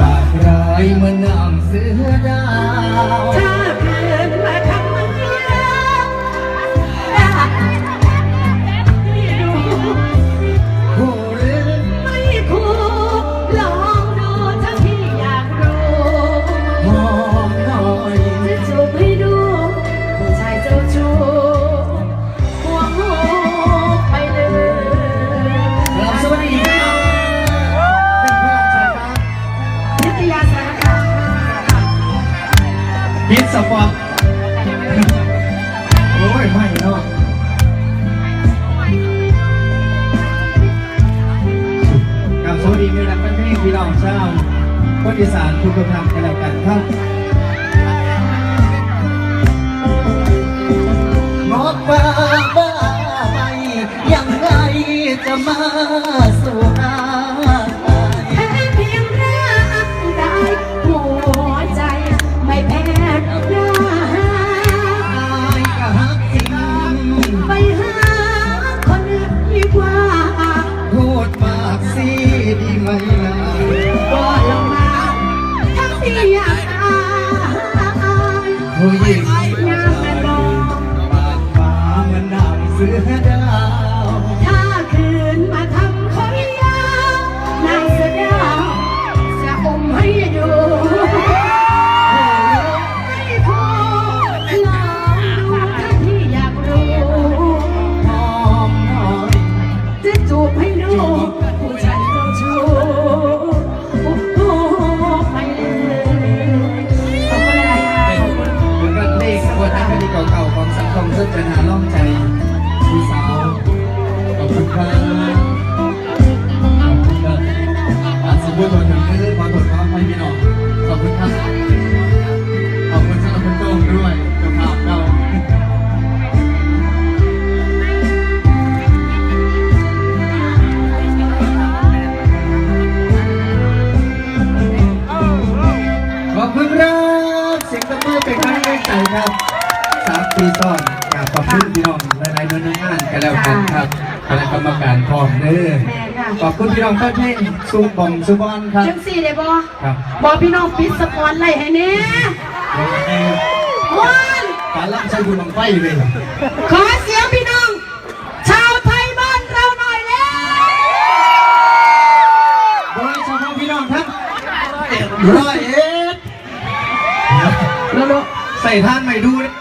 ปากร้ายมันนำเสือดาว พิษสปอร์ตโอ้ยไม่เนาะกับสวัสดีมีรักเป็นพี่น้องเช้าคนอีสานทุกท่านกันแล้วกันครับงอกบ้าบ้าไปยังไงจะมา คุณครับ เสียงตบมือเป็นกำลังใจครับสามปีซ้อนกราบขอบคุณพี่น้องหลายๆหน่วยงานกันแล้วกันครับคณะกรรมการพร้อมเด้อแม่ค่ะ ขอบคุณพี่น้องก็ให้สุบองสุบอนครับ จังสี่เลยบอครับ บอพี่น้องปิดสปอนไล่ให้แน่แล้วก็ให้วันการรับใช้บุญบังไฟเลย ขอเสียงพี่น้อง ชาวไทยบ้านเราหน่อยแล้ว โดยเฉพาะพี่น้องครับร้อยเอ็ด แล้วใส่ท่านใหม่ดูนะ